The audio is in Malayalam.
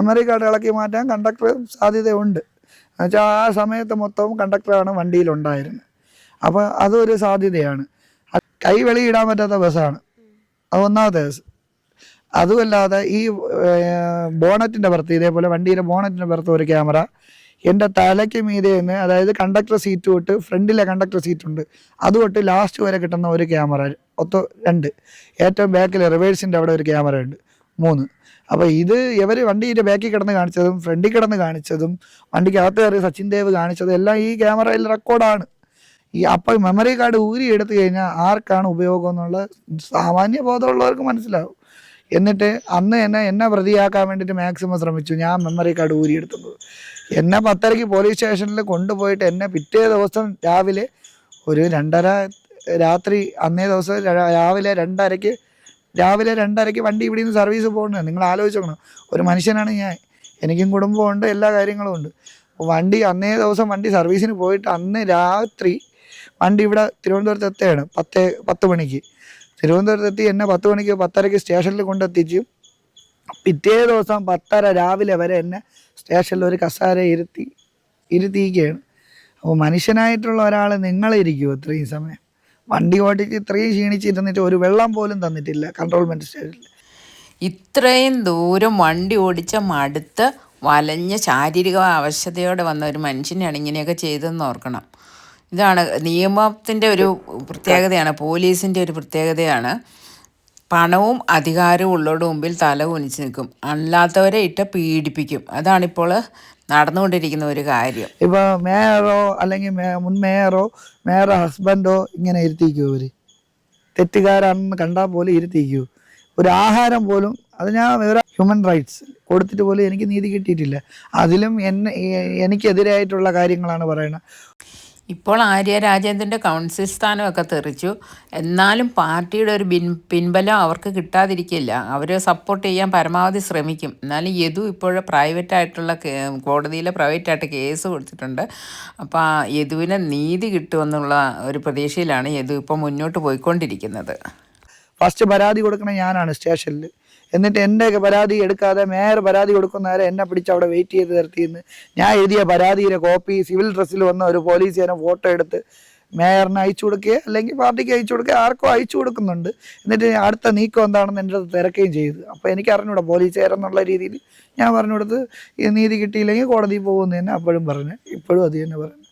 മെമ്മറി കാർഡ് ഇളക്കി മാറ്റാൻ കണ്ടക്ടർ സാധ്യതയുണ്ട്. എന്നുവെച്ചാൽ ആ സമയത്ത് മൊത്തവും കണ്ടക്ടറാണ് വണ്ടിയിലുണ്ടായിരുന്നത്. അപ്പോൾ അതൊരു സാധ്യതയാണ്. കൈ വെളിയിടാൻ പറ്റാത്ത ബസ്സാണ്. അത് ഒന്നാമത്തെ ബസ്. അതുമല്ലാതെ ഈ ബോണറ്റിന്റെ പുറത്ത് ഇതേപോലെ വണ്ടിയുടെ ബോണറ്റിന്റെ പുറത്ത് ഒരു ക്യാമറ എന്റെ തലയ്ക്ക് മീതെ നിന്ന് അതായത് കണ്ടക്ടർ സീറ്റ് തൊട്ട് ഫ്രണ്ടിലെ കണ്ടക്ടർ സീറ്റ് ഉണ്ട്. അത് തൊട്ട് ലാസ്റ്റ് വരെ കിട്ടുന്ന ഒരു ക്യാമറ ഒത്ത രണ്ട്. ഏറ്റവും ബാക്കിൽ റിവേഴ്സിന്റെ അവിടെ ഒരു ക്യാമറ ഉണ്ട്. മൂന്ന്. അപ്പോൾ ഇത് ഇവർ വണ്ടിയുടെ ബാക്കിൽ കിടന്ന് കാണിച്ചതും ഫ്രണ്ടിൽ കിടന്ന് കാണിച്ചതും വണ്ടിക്ക് അകത്ത് കയറി സച്ചിൻ ദേവ് കാണിച്ചതും എല്ലാം ഈ ക്യാമറയിൽ റെക്കോർഡാണ് ഈ അപ്പം മെമ്മറി കാർഡ് ഊരി എടുത്തു കഴിഞ്ഞാൽ ആർക്കാണ് ഉപയോഗം എന്നുള്ള സാമാന്യ ബോധമുള്ളവർക്ക് മനസ്സിലാവും. എന്നിട്ട് അന്ന് എന്നെ എന്നെ പ്രതിയാക്കാൻ വേണ്ടിയിട്ട് മാക്സിമം ശ്രമിച്ചു. ഞാൻ മെമ്മറി കാർഡ് ഊരി ഊരിയെടുത്തത് എന്നെ പത്തരയ്ക്ക് പോലീസ് സ്റ്റേഷനിൽ കൊണ്ടുപോയിട്ട് എന്നെ പിറ്റേ ദിവസം രാവിലെ ഒരു രണ്ടര രാത്രി അന്നേ ദിവസം രാവിലെ രണ്ടരയ്ക്ക് രാവിലെ രണ്ടരയ്ക്ക് വണ്ടി ഇവിടെ നിന്ന് സർവീസ് പോകണ്ടേ. നിങ്ങൾ ആലോചിച്ച് ഒരു മനുഷ്യനാണ് ഞാൻ. എനിക്കും കുടുംബമുണ്ട് എല്ലാ കാര്യങ്ങളും ഉണ്ട്. വണ്ടി അന്നേ ദിവസം വണ്ടി സർവീസിന് പോയിട്ട് അന്ന് രാത്രി വണ്ടി ഇവിടെ തിരുവനന്തപുരത്ത് എത്തുകയാണ്. പത്ത് പത്ത് മണിക്ക്. തിരുവനന്തപുരത്ത് എത്തി എന്നെ പത്ത് മണിക്ക് പത്തരയ്ക്ക് സ്റ്റേഷനിൽ കൊണ്ടെത്തിച്ചു പിറ്റേ ദിവസം പത്തര രാവിലെ വരെ എന്നെ സ്റ്റേഷനിൽ ഒരു കസാര ഇരുത്തി ഇരുത്തിയിരിക്കുകയാണ്. അപ്പോൾ മനുഷ്യനായിട്ടുള്ള ഒരാൾ നിങ്ങളിരിക്കുമോ ഇത്രയും സമയം? വണ്ടി ഓടിച്ച് ഇത്രയും ക്ഷീണിച്ചിരുന്നിട്ട് ഒരു വെള്ളം പോലും തന്നിട്ടില്ല കൺട്രോൾമെന്റ് സ്റ്റേഷനിൽ ഇത്രയും ദൂരം വണ്ടി ഓടിച്ച മടുത്ത് വലഞ്ഞ ശാരീരിക ആവശ്യതയോടെ വന്ന ഒരു മനുഷ്യനെയാണ് ഇങ്ങനെയൊക്കെ ചെയ്തതെന്ന് ഓർക്കണം. ഇതാണ് നിയമത്തിന്റെ ഒരു പ്രത്യേകതയാണ് പോലീസിന്റെ ഒരു പ്രത്യേകതയാണ്. പണവും അധികാരവും ഉള്ളവരുടെ മുമ്പിൽ തല കുനിച്ച് നിൽക്കും. അല്ലാത്തവരെ ഇട്ട് പീഡിപ്പിക്കും. അതാണിപ്പോൾ നടന്നുകൊണ്ടിരിക്കുന്ന ഒരു കാര്യം. ഇപ്പോൾ മേയറോ അല്ലെങ്കിൽ മുൻ മേയറോ മേയറോ ഹസ്ബൻഡോ ഇങ്ങനെ ഇരുത്തിക്കോ ഇവർ തെറ്റുകാരാണെന്ന് കണ്ടാൽ പോലും ഇരുത്തിക്കൂ? ഒരു ആഹാരം പോലും അത് ഞാൻ വേറെ ഹ്യൂമൻ റൈറ്റ്സ് കൊടുത്തിട്ട് പോലും എനിക്ക് നീതി കിട്ടിയിട്ടില്ല. അതിലും എന്നെ എനിക്കെതിരായിട്ടുള്ള കാര്യങ്ങളാണ് പറയുന്നത് ഇപ്പോൾ ആര്യ രാജേന്ദ്രന്റെ കൗൺസിൽ സ്ഥാനമൊക്കെ തെറിച്ചു. എന്നാലും പാർട്ടിയുടെ ഒരു പിൻ പിൻബലം അവർക്ക് കിട്ടാതിരിക്കില്ല. അവർ സപ്പോർട്ട് ചെയ്യാൻ പരമാവധി ശ്രമിക്കും. എന്നാലും യദു ഇപ്പോൾ പ്രൈവറ്റ് ആയിട്ടുള്ള കോടതിയിലെ പ്രൈവറ്റ് കേസ് കൊടുത്തിട്ടുണ്ട്. അപ്പോൾ യദുവിന് നീതി കിട്ടുമെന്നുള്ള ഒരു പ്രതീക്ഷയിലാണ് യദു ഇപ്പോൾ മുന്നോട്ട് പോയിക്കൊണ്ടിരിക്കുന്നത്. ഫസ്റ്റ് പരാതി കൊടുക്കണ ഞാനാണ് സ്റ്റേഷനിൽ. എന്നിട്ട് എന്റെയൊക്കെ പരാതി എടുക്കാതെ മേയർ പരാതി കൊടുക്കുന്ന കൊടുക്കുന്നവരെ എന്നെ പിടിച്ച് അവിടെ വെയിറ്റ് ചെയ്ത് നിർത്തിയെന്ന്. ഞാൻ എഴുതിയ പരാതിയുടെ കോപ്പി സിവിൽ ഡ്രസ്സിൽ വന്ന ഒരു പോലീസുകാരൻ ഫോട്ടോ എടുത്ത് മേയറിന് അയച്ചു കൊടുക്കുക അല്ലെങ്കിൽ പാർട്ടിക്ക് അയച്ചു കൊടുക്കുക ആർക്കോ അയച്ചു കൊടുക്കുന്നുണ്ട്. എന്നിട്ട് അടുത്ത നീക്കം എന്താണെന്ന് എന്റെ അടുത്ത് തിരക്കുകയും ചെയ്തു. അപ്പോൾ എനിക്ക് അറിഞ്ഞൂടാ പോലീസുകാരെന്നുള്ള രീതിയിൽ ഞാൻ പറഞ്ഞു കൊടുത്ത് ഈ നീതി കിട്ടിയില്ലെങ്കിൽ കോടതി പോകുമെന്ന് തന്നെ അപ്പോഴും പറഞ്ഞു. ഇപ്പോഴും അത് തന്നെ പറഞ്ഞു.